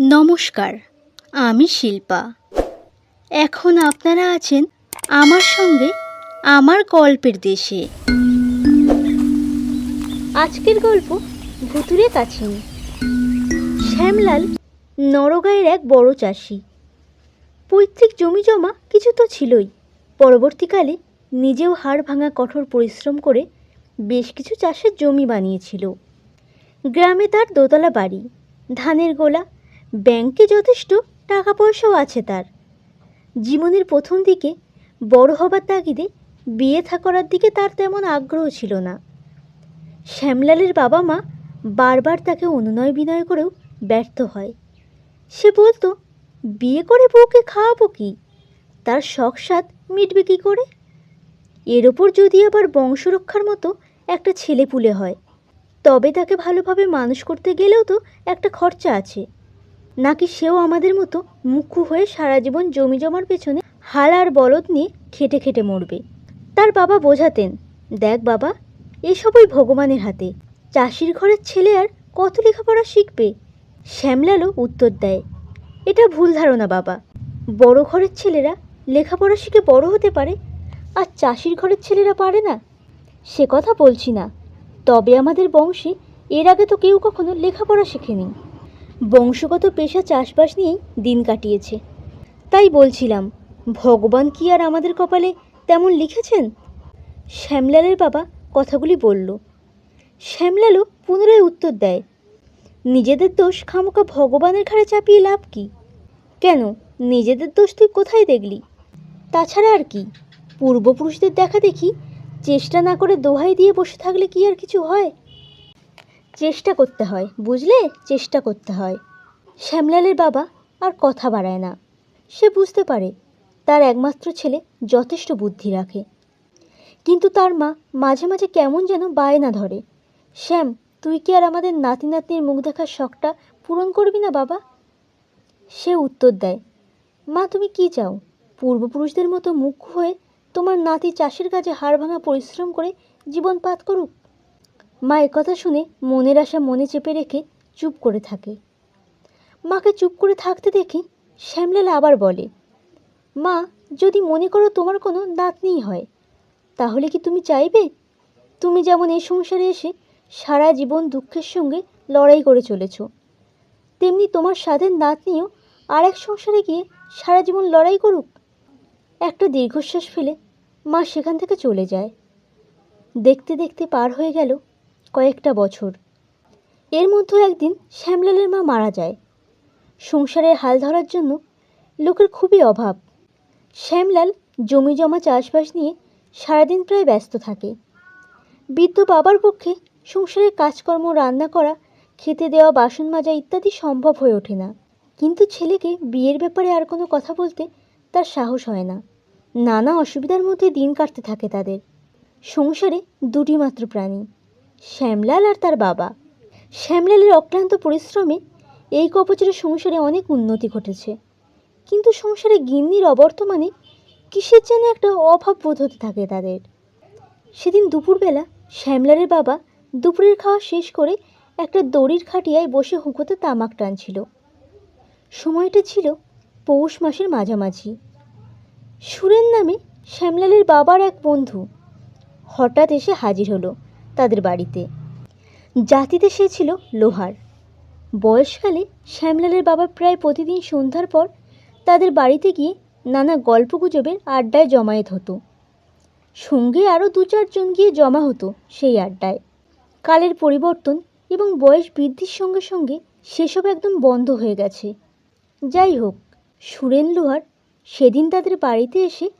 নমস্কার, আমি শিল্পা। এখন আপনারা আছেন আমার সঙ্গে আমার গল্পের দেশে। আজকের গল্প ভুতুরে কাছিনি। শ্যামলাল নরগাঁয়ের এক বড় চাষি। পৈতৃক জমি জমা কিছু তো ছিলই। পরবর্তীকালে নিজেও হাড় ভাঙা কঠোর পরিশ্রম করে বেশ কিছু চাষের জমি বানিয়েছিল। গ্রামে তার দোতলা বাড়ি, ধানের গোলা ব্যাংকে যথেষ্ট টাকা পয়সাও আছে তার। জীবনের প্রথম দিকে বড় হবার তাগিদে বিয়ে থা করার দিকে তার তেমন আগ্রহ ছিল না। শ্যামলালের বাবা মা বারবার তাকে অনুনয় বিনয় করেও ব্যর্থ হয়। সে বলতো, বিয়ে করে বউকে খাওয়াবো কি? তার শখ স্বাদ মিটবে কী করে? এর ওপর যদি আবার বংশরক্ষার মতো একটা ছেলে পুলে হয়, তবে তাকে ভালোভাবে মানুষ করতে গেলেও তো একটা খরচা আছে। নাকি সেও আমাদের মতো মুখ্য হয়ে সারা জীবন জমি জমার পেছনে হাল আর বলদ নিয়ে খেটে খেটে মরবে? তার বাবা বোঝাতেন, দেখ বাবা এসব ওই ভগবানের হাতে। চাষির ঘরের ছেলে আর কত লেখাপড়া শিখবে? শ্যামলালও উত্তর দেয়, এটা ভুল ধারণা বাবা। বড় ঘরের ছেলেরা লেখাপড়া শিখে বড় হতে পারে, আর চাষির ঘরের ছেলেরা পারে না। সে কথা বলছি না। তবে আমাদের বংশে এর আগে তো কেউ কখনো লেখাপড়া শেখেনি। বংশগত পেশা চাষবাস নিয়েই দিন কাটিয়েছে। তাই বলছিলাম, ভগবান কি আর আমাদের কপালে তেমন লিখেছেন? শ্যামলালের বাবা কথাগুলি বলল। শ্যামলালও পুনরায় উত্তর দেয়, নিজেদের দোষ খামোকা ভগবানের ঘাড়ে চাপিয়ে লাভ কি? কেন, নিজেদের দোষ তুই কোথায় দেখলি? তাছাড়া আর কি, পূর্বপুরুষদের দেখা দেখি চেষ্টা না করে দোহাই দিয়ে বসে থাকলে কি আর কিছু হয়? চেষ্টা করতে হয়, বুঝলে? চেষ্টা করতে হয়। শ্যামলালের বাবা আর কথা বাড়ায় না। সে বুঝতে পারে তার একমাত্র ছেলে যথেষ্ট বুদ্ধি রাখে। কিন্তু তার মা মাঝে মাঝে কেমন যেন বায়না ধরে। শ্যাম, তুই কি আর আমাদের নাতি নাতনির মুখ দেখার শখটা পূরণ করবি না বাবা? সে উত্তর দেয়, মা, তুমি কি চাও? পূর্বপুরুষদের মতো মুখ হয়ে তোমার নাতি চাষের কাজে হাড় ভাঙা পরিশ্রম করে জীবন পাত করুক। মা কথা শুনে মনের আশা মনে চেপে রেখে চুপ করে থাকে। মাকে চুপ করে থাকতে দেখে শ্যামলাল আবার বলে, মা, যদি মনে করো তোমার কোনো নাতনিই হয়, তাহলে কি তুমি চাইবে? তুমি যেমন এই সংসারে এসে সারা জীবন দুঃখের সঙ্গে লড়াই করে চলেছ, তেমনি তোমার স্বাধীন নাতনিও আর এক সংসারে গিয়ে সারা জীবন লড়াই করুক। একটা দীর্ঘশ্বাস ফেলে মা সেখান থেকে চলে যায়। দেখতে দেখতে পার হয়ে গেল কয়েকটা বছর। এর মধ্যে একদিন শ্যামলালের মা মারা যায়। সংসারের হাল ধরার জন্য লোকের খুবই অভাব। শ্যামলাল জমি জমা চাষবাস নিয়ে সারাদিন প্রায় ব্যস্ত থাকে। বৃদ্ধ বাবার পক্ষে সংসারের কাজকর্ম, রান্না করা, খেতে দেওয়া, বাসন মাজা ইত্যাদি সম্ভব হয়ে ওঠে না। কিন্তু ছেলেকে বিয়ের ব্যাপারে আর কোনো কথা বলতে তার সাহস হয় না। নানা অসুবিধার মধ্যে দিন কাটতে থাকে তাদের। সংসারে দুটি মাত্র প্রাণী। শ্যামলাল আর তার বাবা। শ্যামলালের অক্লান্ত পরিশ্রমে এই কবচের সংসারে অনেক উন্নতি ঘটেছে। কিন্তু সংসারে গিন্নির অবর্তমানে কিসের যেন একটা অভাব বোধ হতে থাকে তাদের। সেদিন দুপুরবেলা শ্যামলালের বাবা দুপুরের খাওয়া শেষ করে একটা দড়ির খাটিয়ায় বসে হুঁকোতে তামাক টানছিল। সময়টা ছিল পৌষ মাসের মাঝামাঝি। সুরেন নামে শ্যামলালের বাবার এক বন্ধু হঠাৎ এসে হাজির হলো। তাদের বাড়িতে। জাতিতে সে ছিল লোহার। বয়সকালে শ্যামলালের বাবা প্রায় প্রতিদিন সন্ধ্যার পর তাদের বাড়িতে গিয়ে নানা গল্পগুজবের আড্ডায় জমায়েত হতো। সঙ্গে আরও দু চারজন গিয়ে জমা হতো সেই আড্ডায়। কালের পরিবর্তন এবং বয়স বৃদ্ধির সঙ্গে সঙ্গে সেসব একদম বন্ধ হয়ে গেছে। যাই হোক, সুরেন লোহার সেদিন তাদের বাড়িতে এসে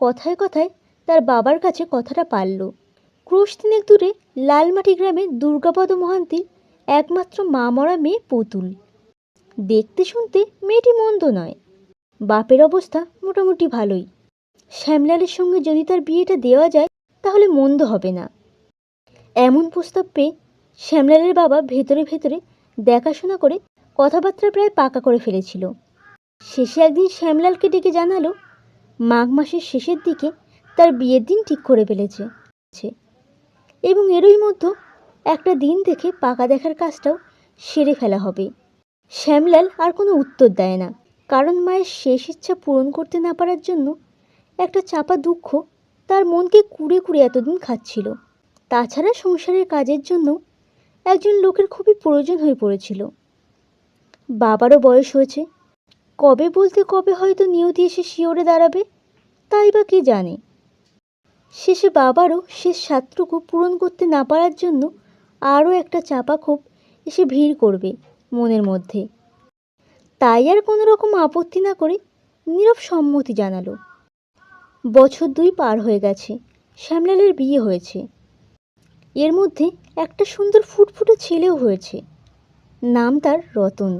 কথায় কথায় তার বাবার কাছে কথাটা পারল। ক্রোশ তিনেক দূরে লালমাটি গ্রামে দুর্গাপদ মহান্তির একমাত্র মা মরা মেয়ে পুতুল। দেখতে শুনতে মেয়েটি মন্দ নয়। বাপের অবস্থা মোটামুটি ভালোই। শ্যামলালের সঙ্গে যদি তার বিয়েটা দেওয়া যায়, তাহলে মন্দ হবে না। এমন প্রস্তাব পেয়ে শ্যামলালের বাবা ভেতরে ভেতরে দেখাশোনা করে কথাবার্তা প্রায় পাকা করে ফেলেছিল। শেষে একদিন শ্যামলালকে ডেকে জানালো, মাঘ মাসের শেষের দিকে তার বিয়ের দিন ঠিক করে ফেলেছে। এবং এরই মধ্যে একটা দিন থেকে পাকা দেখার কাজটাও সেরে ফেলা হবে। শ্যামলাল আর কোনো উত্তর দেয় না। কারণ মায়ের শেষ ইচ্ছা পূরণ করতে না পারার জন্য একটা চাপা দুঃখ তার মনকে কুড়ে কুড়ে এতদিন খাচ্ছিল। তাছাড়া সংসারের কাজের জন্য একজন লোকের খুবই প্রয়োজন হয়ে পড়েছিল। বাবারও বয়স হয়েছে। কবে বলতে কবে হয়তো নিয়তি এসে শিওরে দাঁড়াবে, তাই বা কে জানে। শেষে বাবারও শেষ স্বাদটুকু পূরণ করতে না পারার জন্য আরও একটা চাপা ক্ষোভ এসে ভিড় করবে মনের মধ্যে। তাই আর কোনো রকম আপত্তি না করে নীরব সম্মতি জানালো। বছর দুই পার হয়ে গেছে, শ্যামলালের বিয়ে হয়েছে। এর মধ্যে একটা সুন্দর ফুটফুটে ছেলেও হয়েছে, নাম তার রতন।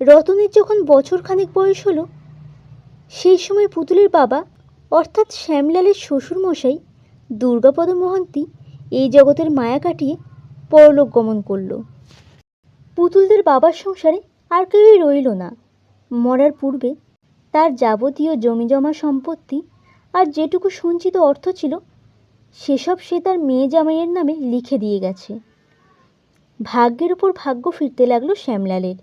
রতনের যখন বছর খানেক বয়স হলো, সেই সময় পুতুলের বাবা অর্থাৎ শ্যামলালের শ্বশুরমশাই দুর্গাপদ মহান্তি এই জগতের মায়া কাটিয়ে পরলোক গমন করল। পুতুলদের বাবার সংসারে আর কেউই রইল না। মরার পূর্বে তার যাবতীয় জমিজমা সম্পত্তি আর যেটুকু সঞ্চিত অর্থ ছিল, সেসব সে তার মেয়ে জামাইয়ের নামে লিখে দিয়ে গেছে। ভাগ্যের উপর ভাগ্য ফিরতে লাগল শ্যামলালের।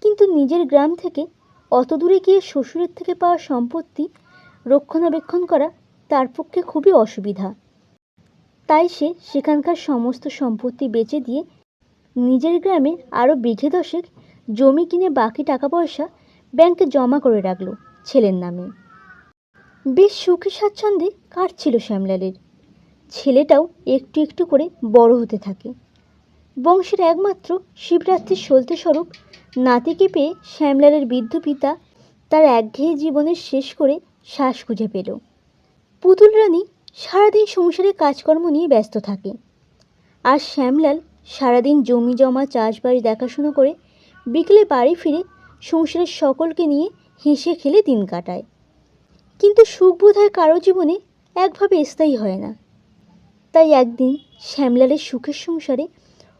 কিন্তু নিজের গ্রাম থেকে অত দূরে গিয়ে শ্বশুরের থেকে পাওয়া সম্পত্তি রক্ষণাবেক্ষণ করা তার পক্ষে খুবই অসুবিধা। তাই সে সেখানকার সমস্ত সম্পত্তি বেচে দিয়ে নিজের গ্রামে আরও বিঘে দশেক জমি কিনে বাকি টাকা পয়সা ব্যাংকে জমা করে রাখল ছেলের নামে। বেশ সুখে স্বাচ্ছন্দ্যে কাটছিল শ্যামলালের। ছেলেটাও একটু একটু করে বড় হতে থাকে। বংশের একমাত্র শিবরাত্রির সলতে স্বরূপ নাতিকে পেয়ে শ্যামলালের বৃদ্ধ পিতা তার একঘেয়ে জীবনের শেষ করে শ্বাস খুঁজে পেল। পুতুল রানী সারাদিন সংসারে কাজকর্ম নিয়ে ব্যস্ত থাকে। আর শ্যামলাল সারাদিন জমি জমা চাষবাড়ি, দেখাশুনো করে বিকেলে বাড়ি ফিরে সংসারের সকলকে নিয়ে হেসে খেলে দিন কাটায়। কিন্তু সুখ বোধ হয় কারও জীবনে একভাবে স্থায়ী হয় না। তাই একদিন শ্যামলালের সুখের সংসারে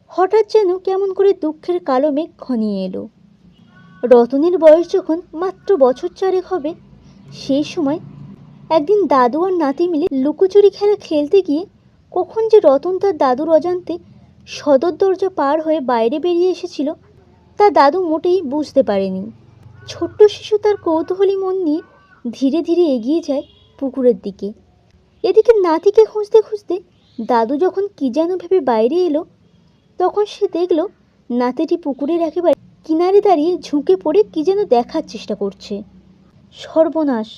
হঠাৎ যেন কেমন করে দুঃখের কালো মেঘ ঘনিয়ে এলো। রতনের বয়স যখন মাত্র বছর চারেক হবে সেই সময় একদিন দাদু আর নাতি মিলে লুকোচুরি খেলা খেলতে গিয়ে কখন যে রতন তার দাদুর অজান্তে সদর দরজা পার হয়ে বাইরে বেরিয়ে এসেছিল, তা দাদু মোটেই বুঝতে পারেনি। ছোট্ট শিশু তার কৌতূহলী মন নিয়ে ধীরে ধীরে এগিয়ে যায় পুকুরের দিকে। এদিকে নাতিকে খুঁজতে খুঁজতে দাদু যখন কী যেন ভেবে বাইরে এলো, তখন সে দেখল নাতিটি পুকুরের একেবারে কিনারে দাঁড়িয়ে ঝুঁকে পড়ে কী যেন দেখার চেষ্টা করছে। সর্বনাশ।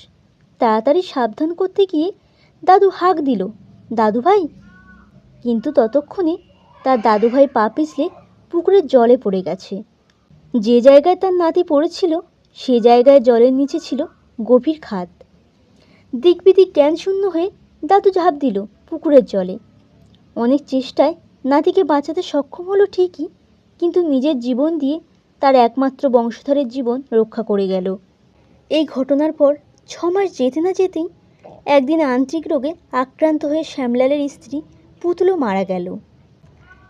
তাড়াতাড়ি সাবধান করতে গিয়ে দাদু হাঁক দিল, দাদু ভাই। কিন্তু ততক্ষণে তার দাদুভাই পা পিছলে পুকুরের জলে পড়ে গেছে। যে জায়গায় তার নাতি পড়েছিল, সে জায়গায় জলের নিচে ছিল গভীর খাদ। দিকবিদিক জ্ঞান শূন্য হয়ে দাদু ঝাঁপ দিল পুকুরের জলে। অনেক চেষ্টায় নাতিকে বাঁচাতে সক্ষম হলো ঠিকই, কিন্তু নিজের জীবন দিয়ে তার একমাত্র বংশধরের জীবন রক্ষা করে গেল। এই ঘটনার পর ছ মাস যেতে না যেতেই একদিন আন্ত্রিক রোগে আক্রান্ত হয়ে শ্যামলালের স্ত্রী পুতুলও মারা গেল।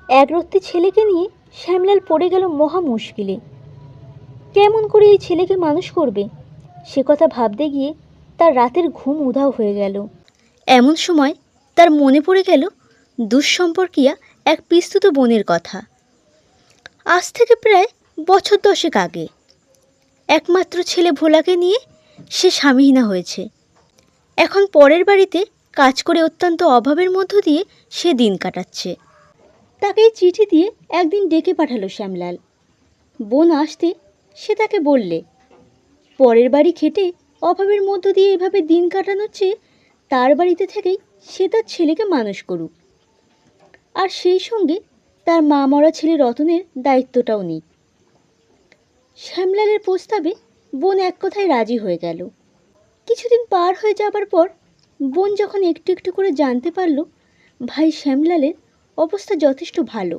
একরত্তি ছেলেকে নিয়ে শ্যামলাল পড়ে গেল মহা মুশকিলে। কেমন করে এই ছেলেকে মানুষ করবে? সে কথা ভাবতে গিয়ে তার রাতের ঘুম উধাও হয়ে গেল। এমন সময় তার মনে পড়ে গেল দুঃসম্পর্কিয়া এক পিস্তুত বোনের কথা। আজ থেকে প্রায় বছর দশেক আগে। একমাত্র ছেলে ভোলাকে নিয়ে সে স্বামীহীনা হয়েছে। এখন পরের বাড়িতে কাজ করে অত্যন্ত অভাবের মধ্য দিয়ে সে দিন কাটাচ্ছে। তাকে চিঠি দিয়ে একদিন ডেকে পাঠালো শ্যামলাল। বোন আসতে সে তাকে বললে, পরের বাড়ি খেটে অভাবের মধ্য দিয়ে এভাবে দিন কাটানোর চেয়ে তার বাড়িতে থেকেই সে তার ছেলেকে মানুষ করুক। আর সেই সঙ্গে তার মা মরা ছেলে রতনের দায়িত্বটাও নিক। শ্যামলালের প্রস্তাবে বোন এক কথায় রাজি হয়ে গেল। কিছুদিন পার হয়ে যাবার পর বোন যখন একটু একটু করে জানতে পারল, ভাই শ্যামলালের অবস্থা যথেষ্ট ভালো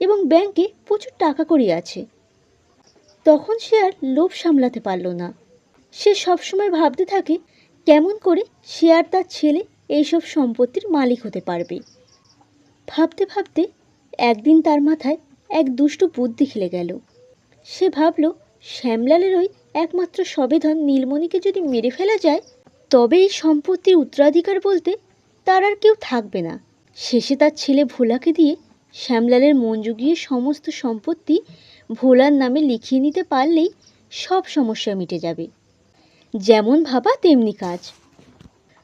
এবং ব্যাংকে প্রচুর টাকা কড়ি আছে। তখন সে আর লোভ সামলাতে পারল না। সে সবসময় ভাবতে থাকে কেমন করে সে আর তার ছেলে এইসব সম্পত্তির মালিক হতে পারবে। ভাবতে ভাবতে একদিন তার মাথায় এক দুষ্টু বুদ্ধি খেলে গেল। সে ভাবল, শ্যামলালের ওই একমাত্র সবেধন নীলমণিকে যদি মেরে ফেলা যায়, তবে এই সম্পত্তির উত্তরাধিকার বলতে তার আর কেউ থাকবে না। শেষে তার ছেলে ভোলাকে দিয়ে শ্যামলালের মন জুগিয়ে সমস্ত সম্পত্তি ভোলার নামে লিখিয়ে নিতে পারলেই সব সমস্যা মিটে যাবে। যেমন ভাবা, তেমনি কাজ।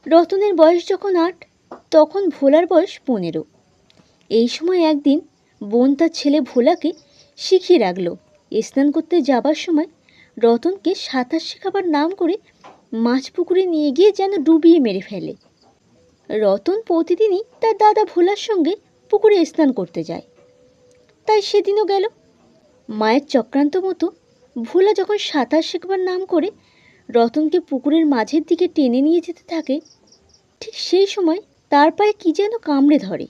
রতনের বয়স যখন আট, তখন ভোলার বয়স পনেরো। এই সময় একদিন বোন তার ছেলে ভোলাকে শিখিয়ে রাখল স্নান করতে যাবার সময় রতনকে সাঁতার শেখাবার নাম করে মাছ পুকুরে নিয়ে গিয়ে যেন ডুবিয়ে মেরে ফেলে। রতন প্রতিদিনই তার দাদা ভোলার সঙ্গে পুকুরে স্নান করতে যায়। তাই সেদিনও গেল। মায়ের চক্রান্ত মতো ভোলা যখন সাঁতার শেখবার নাম করে রতনকে পুকুরের মাঝের দিকে টেনে নিয়ে যেতে থাকে, ঠিক সেই সময় তার পায়ে কী যেন কামড়ে ধরে।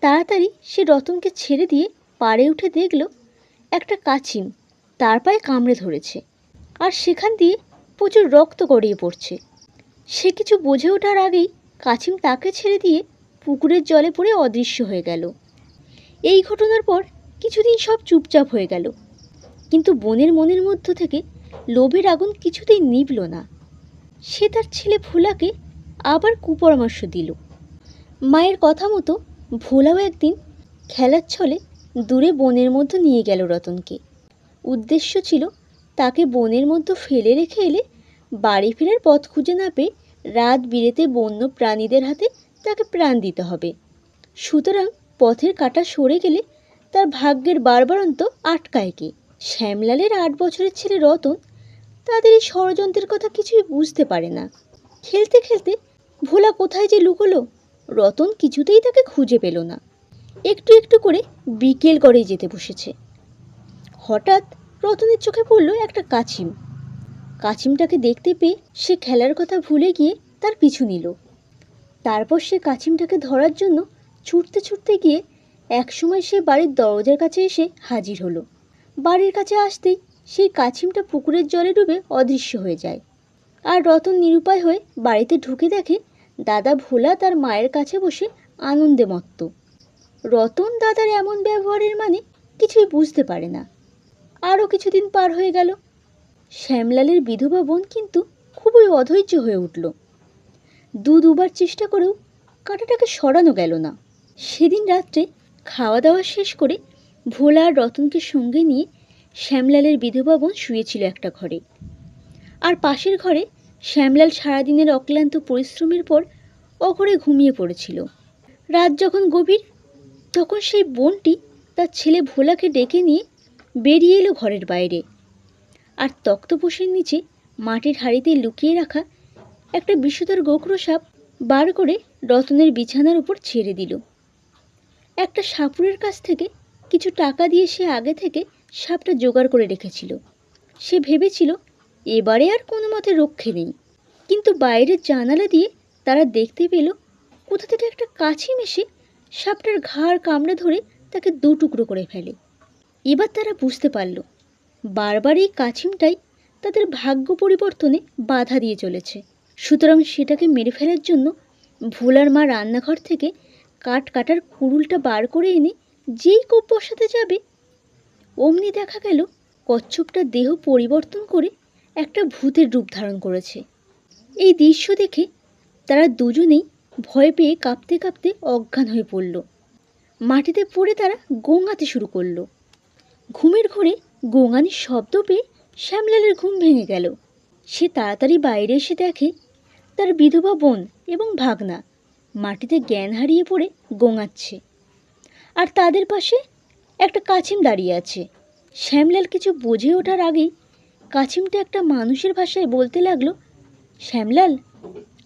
তাড়াতাড়ি সে রতনকে ছেড়ে দিয়ে পাড়ে উঠে দেখল একটা কাছিম তার পায়ে কামড়ে ধরেছে। আর সেখান দিয়ে প্রচুর রক্ত গড়িয়ে পড়ছে। সে কিছু বুঝে ওঠার আগেই কাছিম তাকে ছেড়ে দিয়ে পুকুরের জলে পড়ে অদৃশ্য হয়ে গেল। এই ঘটনার পর কিছুদিন সব চুপচাপ হয়ে গেল। কিন্তু বোনের মনের মধ্য থেকে লোভের আগুন কিছুতেই নিভল না। সে তার ছেলে ভোলাকে আবার কুপরামর্শ দিল। মায়ের কথা মতো ভোলাও একদিন খেলার ছলে দূরে বনের মধ্যে নিয়ে গেল রতনকে। উদ্দেশ্য ছিল তাকে বনের মধ্যে ফেলে রেখে এলে বাড়ি ফেরার পথ খুঁজে না পেয়ে রাত বিরেতে বন্য প্রাণীদের হাতে তাকে প্রাণ দিতে হবে। সুতরাং পথের কাটা সরে গেলে তার ভাগ্যের বারবারন্ত আটকায় কে? শ্যামলালের আট বছরের ছেলে রতন তাদের এই ষড়যন্ত্রের কথা কিছুই বুঝতে পারে না। খেলতে খেলতে ভোলা কোথায় যে লুকোলো, রতন কিছুতেই তাকে খুঁজে পেল না। একটু একটু করে বিকেল গড়েই যেতে বসেছে। হঠাৎ রতনের চোখে পড়ল একটা কাছিম। কাছিমটাকে দেখতে পেয়ে সে খেলার কথা ভুলে গিয়ে তার পিছু নিল। তারপর সে কাছিমটাকে ধরার জন্য ছুটতে ছুটতে গিয়ে একসময় সে বাড়ির দরজার কাছে এসে হাজির হলো। বাড়ির কাছে আসতেই সেই কাছিমটা পুকুরের জলে ডুবে অদৃশ্য হয়ে যায়। আর রতন নিরুপায় হয়ে বাড়িতে ঢুকে দেখে দাদা ভোলা তার মায়ের কাছে বসে আনন্দে মত্ত। রতন দাদার এমন ব্যবহারের মানে কিছুই বুঝতে পারে না। আরও কিছুদিন পার হয়ে গেল। শ্যামলালের বিধবা বোন কিন্তু খুবই অধৈর্য হয়ে উঠল। দু দুবার চেষ্টা করেও কাঁটাটাকে সরানো গেল না। সেদিন রাত্রে খাওয়া দাওয়া শেষ করে ভোলা আর রতনকে সঙ্গে নিয়ে শ্যামলালের বিধবা বোন শুয়েছিল একটা ঘরে। আর পাশের ঘরে শ্যামলাল সারাদিনের অক্লান্ত পরিশ্রমের পর অঘরে ঘুমিয়ে পড়েছিল। রাত যখন গভীর, তখন সেই বোনটি তার ছেলে ভোলাকে ডেকে নিয়ে বেরিয়ে এলো ঘরের বাইরে। আর তক্তপোষের নিচে মাটির হাঁড়িতে লুকিয়ে রাখা একটা বিষধর গোখরো সাপ বার করে রতনের বিছানার উপর ছেড়ে দিল। একটা সাপুরের কাছ থেকে কিছু টাকা দিয়ে সে আগে থেকে সাপটা জোগাড় করে রেখেছিল। সে ভেবেছিল, এবারে আর কোনো মতে রক্ষে নেই। কিন্তু বাইরের জানালা দিয়ে তারা দেখতে পেল, কোথা থেকে একটা কাছি মেশে সাপটার ঘাড় কামড়ে ধরে তাকে দু টুকরো করে ফেলে। এবার তারা বুঝতে পারল, বারবার এই কাছিমটাই তাদের ভাগ্য পরিবর্তনে বাধা দিয়ে চলেছে। সুতরাং সেটাকে মেরে ফেলার জন্য ভোলার মা রান্নাঘর থেকে কাঠ কাটার কুড়ুলটা বার করে এনে যেই কোপ বসাতে যাবে, অমনি দেখা গেল কচ্ছপটার দেহ পরিবর্তন করে একটা ভূতের রূপ ধারণ করেছে। এই দৃশ্য দেখে তারা দুজনেই ভয় পেয়ে কাঁপতে কাঁপতে অজ্ঞান হয়ে পড়ল। মাটিতে পড়ে তারা গোঙাতে শুরু করল। ঘুমের ঘোরে গোঙানির শব্দ পেয়ে শ্যামলালের ঘুম ভেঙে গেল। সে তাড়াতাড়ি বাইরে এসে দেখে তার বিধবা বোন এবং ভাগনা মাটিতে জ্ঞান হারিয়ে পড়ে গোঙাচ্ছে আর তাদের পাশে একটা কাছিম দাঁড়িয়ে আছে। শ্যামলাল কিছু বুঝে ওঠার আগেই কাছিমটা একটা মানুষের ভাষায় বলতে লাগল, শ্যামলাল,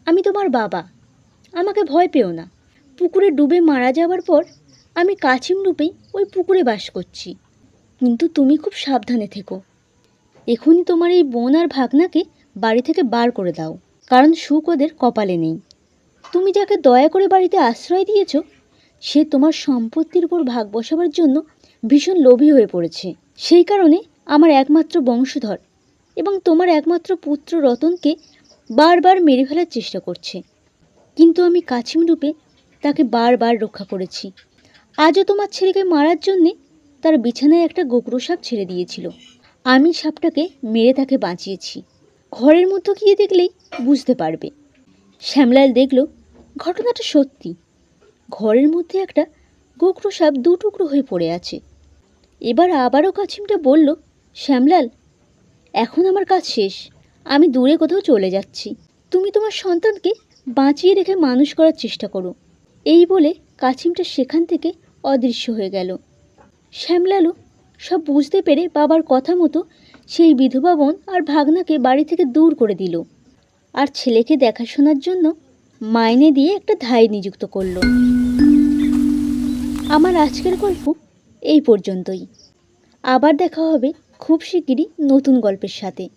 আমি তোমার বাবা, আমাকে ভয় পেও না। পুকুরে ডুবে মারা যাওয়ার পর আমি কাছিম রূপেই ওই পুকুরে বাস করছি। কিন্তু তুমি খুব সাবধানে থেকো। এখনই তোমার এই বোন আর ভাগনাকে বাড়ি থেকে বার করে দাও, কারণ সুখ ওদের কপালে নেই। তুমি যাকে দয়া করে বাড়িতে আশ্রয় দিয়েছ, সে তোমার সম্পত্তির উপর ভাগ বসাবার জন্য ভীষণ লোভী হয়ে পড়েছে। সেই কারণে আমার একমাত্র বংশধর এবং তোমার একমাত্র পুত্র রতনকে বারবার মেরে ফেলার চেষ্টা করছে। কিন্তু আমি কাছিম রূপে তাকে বারবার রক্ষা করেছি। আজও তোমার ছেলেকে মারার জন্যে তার বিছানায় একটা গোকরো সাপ ছেড়ে দিয়েছিল। আমি সাপটাকে মেরে তাকে বাঁচিয়েছি। ঘরের মধ্যে গিয়ে দেখলেই বুঝতে পারবে। শ্যামলাল দেখল, ঘটনাটা সত্যি। ঘরের মধ্যে একটা গোকরো সাপ দু টুকরো হয়ে পড়ে আছে। এবার আবারও কাছিমটা বলল, শ্যামলাল, এখন আমার কাজ শেষ। আমি দূরে কোথাও চলে যাচ্ছি। তুমি তোমার সন্তানকে বাঁচিয়ে রেখে মানুষ করার চেষ্টা করো। এই বলে কাছিমটা সেখান থেকে অদৃশ্য হয়ে গেল। শ্যামলালও সব বুঝতে পেরে বাবার কথা মতো সেই বিধবা বোন আর ভাগনাকে বাড়ি থেকে দূর করে দিল। আর ছেলেকে দেখাশোনার জন্য মাইনে দিয়ে একটা ধাই নিযুক্ত করল। আমার আজকের গল্প এই পর্যন্তই। আবার দেখা হবে খুব শিগগিরই নতুন গল্পের সাথে।